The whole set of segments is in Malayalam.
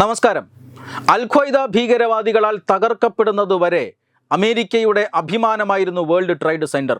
നമസ്കാരം. അൽഖ്വൈദ ഭീകരവാദികളാൽ തകർക്കപ്പെടുന്നതുവരെ അമേരിക്കയുടെ അഭിമാനമായിരുന്നു വേൾഡ് ട്രേഡ് സെന്റർ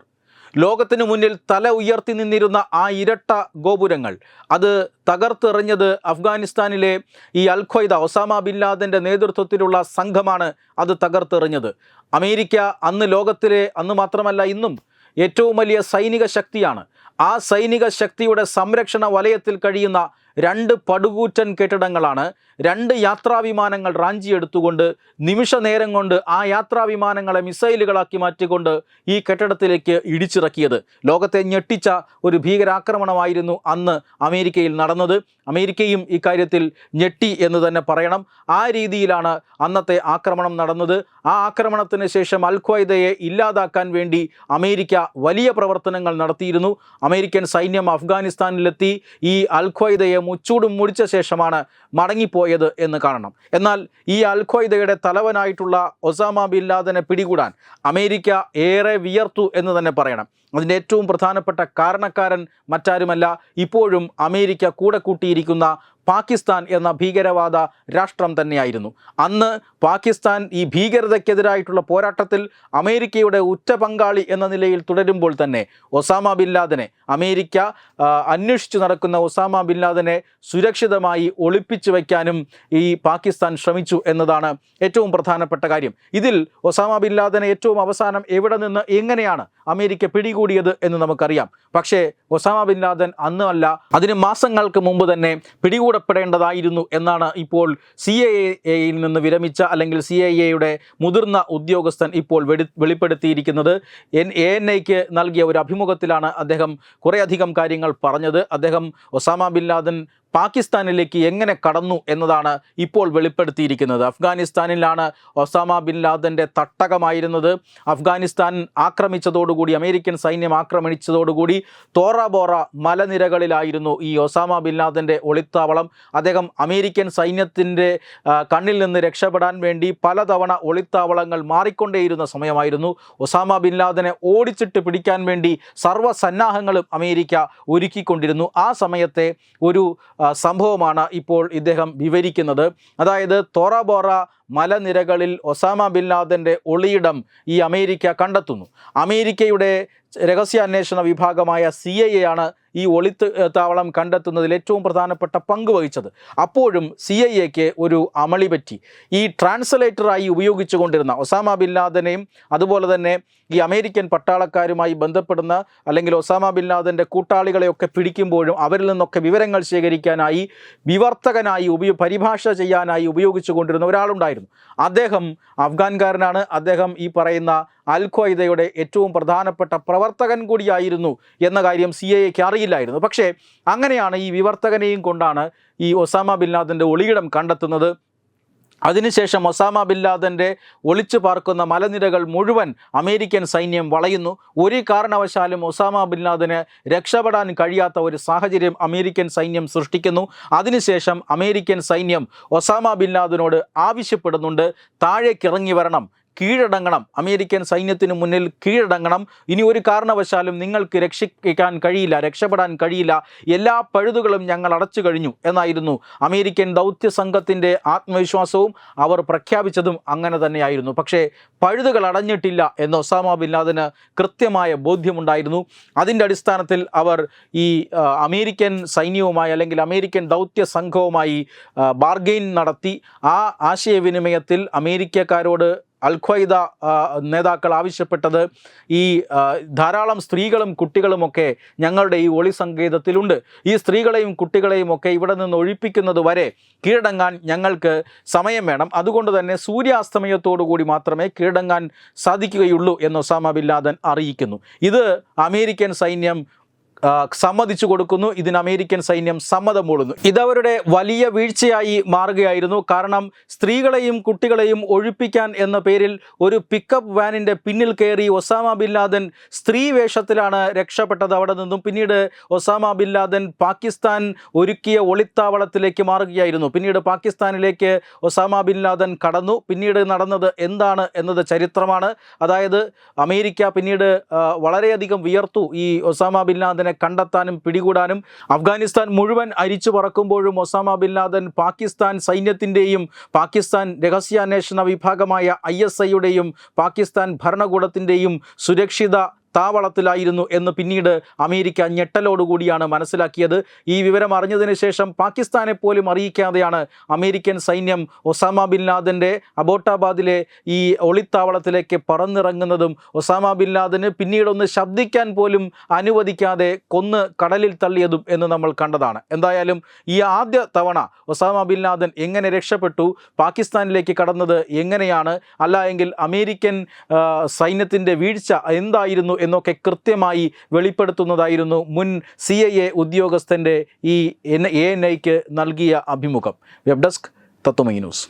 ലോകത്തിനു മുന്നിൽ തല ഉയർത്തി നിന്നിരുന്ന ആ ഇരട്ട ഗോപുരങ്ങൾ അത് തകർത്തെറിഞ്ഞത് അഫ്ഗാനിസ്ഥാനിലെ ഈ അൽഖ്വൈദ ഒസാമ ബിൻ ലാദന്റെ നേതൃത്വത്തിലുള്ള സംഘമാണ് അത് തകർത്തെറിഞ്ഞത് അമേരിക്ക അന്ന് ലോകത്തിലെ അന്ന് മാത്രമല്ല ഇന്നും ഏറ്റവും വലിയ സൈനിക ശക്തിയാണ്. ആ സൈനിക ശക്തിയുടെ സംരക്ഷണ വലയത്തിൽ കഴിയുന്ന രണ്ട് പടുകൂറ്റൻ കെട്ടിടങ്ങളാണ്. രണ്ട് യാത്രാവിമാനങ്ങൾ റാഞ്ചിയെടുത്തുകൊണ്ട് നിമിഷ നേരം കൊണ്ട് ആ യാത്രാവിമാനങ്ങളെ മിസൈലുകളാക്കി മാറ്റിക്കൊണ്ട് ഈ കെട്ടിടത്തിലേക്ക് ഇടിച്ചിറക്കിയത്. ലോകത്തെ ഞെട്ടിച്ച ഒരു ഭീകരാക്രമണമായിരുന്നു അന്ന് അമേരിക്കയിൽ നടന്നത്. അമേരിക്കയും ഇക്കാര്യത്തിൽ ഞെട്ടി എന്ന് തന്നെ പറയണം. ആ രീതിയിലാണ് അന്നത്തെ ആക്രമണം നടന്നത്. ആ ആക്രമണത്തിന് ശേഷം അൽ ഖ്വയ്ദയെ ഇല്ലാതാക്കാൻ വേണ്ടി അമേരിക്ക വലിയ പ്രവർത്തനങ്ങൾ നടത്തിയിരുന്നു. അമേരിക്കൻ സൈന്യം അഫ്ഗാനിസ്ഥാനിലെത്തി. ഈ അൽ ഖ്വയ്ദയെ മുച്ചൂടും മുടിച്ച ശേഷമാണ് മടങ്ങിപ്പോയത് എന്ന് കാണണം. എന്നാൽ ഈ അൽ ഖ്വയ്ദയുടെ തലവനായിട്ടുള്ള ഒസാമ ബിൻ ലാദനെ പിടികൂടാൻ അമേരിക്ക ഏറെ വിയർത്തു എന്ന് തന്നെ പറയണം. അതിന്റെ ഏറ്റവും പ്രധാനപ്പെട്ട കാരണക്കാരൻ മറ്റാരുമല്ല ഇപ്പോഴും അമേരിക്ക കൂടെ കൂട്ടിയിരിക്കുന്ന പാകിസ്ഥാൻ എന്ന ഭീകരവാദ രാഷ്ട്രം തന്നെയായിരുന്നു. അന്ന് പാകിസ്ഥാൻ ഈ ഭീകരതയ്ക്കെതിരായിട്ടുള്ള പോരാട്ടത്തിൽ അമേരിക്കയുടെ ഉറ്റ പങ്കാളി എന്ന നിലയിൽ തുടരുമ്പോൾ തന്നെ ഒസാമ ബിൻ ലാദനെ അമേരിക്ക അന്വേഷിച്ചു നടക്കുന്ന ഒസാമ ബിൻ ലാദനെ സുരക്ഷിതമായി ഒളിപ്പിച്ചു വയ്ക്കാനും ഈ പാകിസ്ഥാൻ ശ്രമിച്ചു എന്നതാണ് ഏറ്റവും പ്രധാനപ്പെട്ട കാര്യം. ഇതിൽ ഒസാമ ബിൻ ലാദനെ ഏറ്റവും അവസാനം എവിടെ നിന്ന് എങ്ങനെയാണ് അമേരിക്ക പിടികൂടിയത് എന്ന് നമുക്കറിയാം. പക്ഷേ ഒസാമ ബിൻ ലാദൻ അന്ന് അല്ല അതിന് മാസങ്ങൾക്ക് മുമ്പ് തന്നെ പിടികൂടപ്പെടേണ്ടതായിരുന്നു എന്നാണ് ഇപ്പോൾ സി എയിൽ നിന്ന് വിരമിച്ച അല്ലെങ്കിൽ സി എയുടെ മുതിർന്ന ഉദ്യോഗസ്ഥൻ ഇപ്പോൾ വെളിപ്പെടുത്തിയിരിക്കുന്നത്. എൻ എ എൻ ഐക്ക് നൽകിയ ഒരു അഭിമുഖത്തിലാണ് അദ്ദേഹം കുറേയധികം കാര്യങ്ങൾ പറഞ്ഞത്. അദ്ദേഹം ഒസാമ ബിൻ ലാദൻ പാകിസ്ഥാനിലേക്ക് എങ്ങനെ കടന്നു എന്നതാണ് ഇപ്പോൾ വെളിപ്പെടുത്തിയിരിക്കുന്നത്. അഫ്ഗാനിസ്ഥാനിലാണ് ഒസാമ ബിൻ ലാദന്റെ തട്ടകമായിരുന്നത്. അഫ്ഗാനിസ്ഥാൻ ആക്രമിച്ചതോടുകൂടി അമേരിക്കൻ സൈന്യം ആക്രമിച്ചതോടുകൂടി തോറ ബോറ മലനിരകളിലായിരുന്നു ഈ ഒസാമ ബിൻ ലാദന്റെ ഒളിത്താവളം. അദ്ദേഹം അമേരിക്കൻ സൈന്യത്തിന്റെ കണ്ണിൽ നിന്ന് രക്ഷപ്പെടാൻ വേണ്ടി പലതവണ ഒളിത്താവളങ്ങൾ മാറിക്കൊണ്ടേയിരുന്ന സമയമായിരുന്നു. ഒസാമ ബിൻ ലാദനെ ഓടിച്ചിട്ട് പിടിക്കാൻ വേണ്ടി സർവസന്നാഹങ്ങളും അമേരിക്ക ഒരുക്കിക്കൊണ്ടിരുന്നു. ആ സമയത്തെ ഒരു സംഭവമാണ് ഇപ്പോൾ ഇദ്ദേഹം വിവരിക്കുന്നത്. അതായത് തോറബോറ മലനിരകളിൽ ഒസാമ ബിൻ ലാദന്റെ ഒളിയിടം ഈ അമേരിക്ക കണ്ടെത്തുന്നു. അമേരിക്കയുടെ രഹസ്യാന്വേഷണ വിഭാഗമായ സി ഐ എ ആണ് ഈ ഒളിത്ത് താവളം കണ്ടെത്തുന്നതിൽ ഏറ്റവും പ്രധാനപ്പെട്ട പങ്ക് വഹിച്ചത്. അപ്പോഴും സി ഐ എക്ക് ഒരു അമളി പറ്റി. ഈ ട്രാൻസ്ലേറ്ററായി ഉപയോഗിച്ചു കൊണ്ടിരുന്ന ഒസാമ ബിൻ ലാദനെയും അതുപോലെ തന്നെ ഈ അമേരിക്കൻ പട്ടാളക്കാരുമായി ബന്ധപ്പെടുന്ന അല്ലെങ്കിൽ ഒസാമ ബിൻ ലാദന്റെ കൂട്ടാളികളെയൊക്കെ പിടിക്കുമ്പോഴും അവരിൽ നിന്നൊക്കെ വിവരങ്ങൾ ശേഖരിക്കാനായി വിവർത്തകനായി ഉപയോ പരിഭാഷ ചെയ്യാനായി ഉപയോഗിച്ചു കൊണ്ടിരുന്ന ഒരാളുണ്ടായിരുന്നു. അദ്ദേഹം അഫ്ഗാൻകാരനാണ്. അദ്ദേഹം ഈ പറയുന്ന അൽ ഖ്വയ്ദയുടെ ഏറ്റവും പ്രധാനപ്പെട്ട പ്രവർത്തകൻ കൂടിയായിരുന്നു എന്ന കാര്യം സി എക്ക് അറിയില്ലായിരുന്നു. പക്ഷേ അങ്ങനെയാണ് ഈ വിവർത്തകനെയും കൊണ്ടാണ് ഈ ഒസാമ ബിൻ ഒളിയിടം കണ്ടെത്തുന്നത്. അതിനുശേഷം ഒസാമ ബിൻ ലാദന്റെ ഒളിച്ചു പാർക്കുന്ന മലനിരകൾ മുഴുവൻ അമേരിക്കൻ സൈന്യം വളയുന്നു. ഒരു കാരണവശാലും ഒസാമ ബിൻ രക്ഷപ്പെടാൻ കഴിയാത്ത ഒരു സാഹചര്യം അമേരിക്കൻ സൈന്യം സൃഷ്ടിക്കുന്നു. അതിനുശേഷം അമേരിക്കൻ സൈന്യം ഒസാമ ബിൻ ലാദനോട് ആവശ്യപ്പെടുന്നുണ്ട്. താഴേക്കിറങ്ങി വരണം. കീഴടങ്ങണം. അമേരിക്കൻ സൈന്യത്തിന് മുന്നിൽ കീഴടങ്ങണം. ഇനി ഒരു കാരണവശാലും നിങ്ങൾക്ക് രക്ഷിക്കാൻ കഴിയില്ല രക്ഷപ്പെടാൻ കഴിയില്ല. എല്ലാ പഴുതുകളും ഞങ്ങൾ അടച്ചു കഴിഞ്ഞു എന്നായിരുന്നു അമേരിക്കൻ ദൗത്യ സംഘത്തിന്റെ ആത്മവിശ്വാസവും അവർ പ്രഖ്യാപിച്ചതും അങ്ങനെ തന്നെയായിരുന്നു. പക്ഷേ പഴുതുകൾ അടഞ്ഞിട്ടില്ല എന്ന് ഒസാമ ബിൻ ലാദന് കൃത്യമായ ബോധ്യമുണ്ടായിരുന്നു. അതിന്റെ അടിസ്ഥാനത്തിൽ അവർ ഈ അമേരിക്കൻ സൈന്യവുമായി അല്ലെങ്കിൽ അമേരിക്കൻ ദൗത്യ സംഘവുമായി ബാർഗെയിൻ നടത്തി. ആ ആശയവിനിമയത്തിൽ അമേരിക്കക്കാരോട് അൽ നേതാക്കൾ ആവശ്യപ്പെട്ടത് ഈ ധാരാളം സ്ത്രീകളും കുട്ടികളുമൊക്കെ ഞങ്ങളുടെ ഈ ഒളി സങ്കേതത്തിലുണ്ട്. ഈ സ്ത്രീകളെയും കുട്ടികളെയും ഒക്കെ ഇവിടെ നിന്ന് ഒഴിപ്പിക്കുന്നത് വരെ കീഴടങ്ങാൻ ഞങ്ങൾക്ക് സമയം വേണം. അതുകൊണ്ട് തന്നെ സൂര്യാസ്തമയത്തോടു കൂടി മാത്രമേ കീഴടങ്ങാൻ സാധിക്കുകയുള്ളൂ എന്ന് ഒസാമ ബിൻ ലാദൻ അറിയിക്കുന്നു. ഇത് അമേരിക്കൻ സൈന്യം സമ്മതിച്ചു കൊടുക്കുന്നു. ഇതിന് അമേരിക്കൻ സൈന്യം സമ്മതം മൂളുന്നു. ഇതവരുടെ വലിയ വീഴ്ചയായി മാറുകയായിരുന്നു. കാരണം സ്ത്രീകളെയും കുട്ടികളെയും ഒഴിപ്പിക്കാൻ എന്ന പേരിൽ ഒരു പിക്കപ്പ് വാനിന്റെ പിന്നിൽ കയറി ഒസാമ ബിൻ ലാദൻ സ്ത്രീ വേഷത്തിലാണ് രക്ഷപ്പെട്ടത് അവിടെ നിന്നും. പിന്നീട് ഒസാമ ബിൻ ലാദൻ പാകിസ്ഥാൻ ഒരുക്കിയ ഒളിത്താവളത്തിലേക്ക് മാറുകയായിരുന്നു. പിന്നീട് പാകിസ്ഥാനിലേക്ക് ഒസാമ ബിൻ ലാദൻ കടന്നു. പിന്നീട് നടന്നത് എന്താണ് എന്നത് ചരിത്രമാണ്. അതായത് അമേരിക്ക പിന്നീട് വളരെയധികം വിയർത്തു ഈ ഒസാമ ബിൻ ലാദനെ കണ്ടെത്താനും പിടികൂടാനും അഫ്ഗാനിസ്ഥാൻ മുഴുവൻ അരിച്ചു പറക്കുമ്പോഴും ഒസാമ ബിൻ ലാദൻ പാകിസ്ഥാൻ സൈന്യത്തിന്റെയും പാകിസ്ഥാൻ രഹസ്യാന്വേഷണ വിഭാഗമായ ഐ എസ് ഐയുടെയും പാകിസ്ഥാൻ ഭരണകൂടത്തിന്റെയും സുരക്ഷിത താവളത്തിലായിരുന്നു എന്ന് പിന്നീട് അമേരിക്ക ഞെട്ടലോടുകൂടിയാണ് മനസ്സിലാക്കിയത്. ഈ വിവരം അറിഞ്ഞതിന് ശേഷം പാകിസ്ഥാനെ പോലും അറിയിക്കാതെയാണ് അമേരിക്കൻ സൈന്യം ഒസാമ ബിൻ ലാദന്റെ അബോട്ടാബാദിലെ ഈ ഒളിത്താവളത്തിലേക്ക് പറന്നിറങ്ങുന്നതും ഒസാമ ബിൻ ലാദന് പിന്നീടൊന്ന് ശബ്ദിക്കാൻ പോലും അനുവദിക്കാതെ കൊന്ന് കടലിൽ തള്ളിയതും എന്ന് നമ്മൾ കണ്ടതാണ്. എന്തായാലും ഈ ആദ്യ തവണ ഒസാമ ബിൻ ലാദൻ എങ്ങനെ രക്ഷപ്പെട്ടു പാകിസ്ഥാനിലേക്ക് കടന്നത് എങ്ങനെയാണ്? അല്ല എങ്കിൽ അമേരിക്കൻ സൈന്യത്തിന്റെ വീഴ്ച എന്തായിരുന്നു എന്നൊക്കെ കൃത്യമായി വെളിപ്പെടുത്തുന്നതായിരുന്നു മുൻ സി ഐ എ ഉദ്യോഗസ്ഥന്റെ ഈ എൻ എ എൻ ഐക്ക് നൽകിയ അഭിമുഖം. വെബ് ഡെസ്ക് തത്വമൈ ന്യൂസ്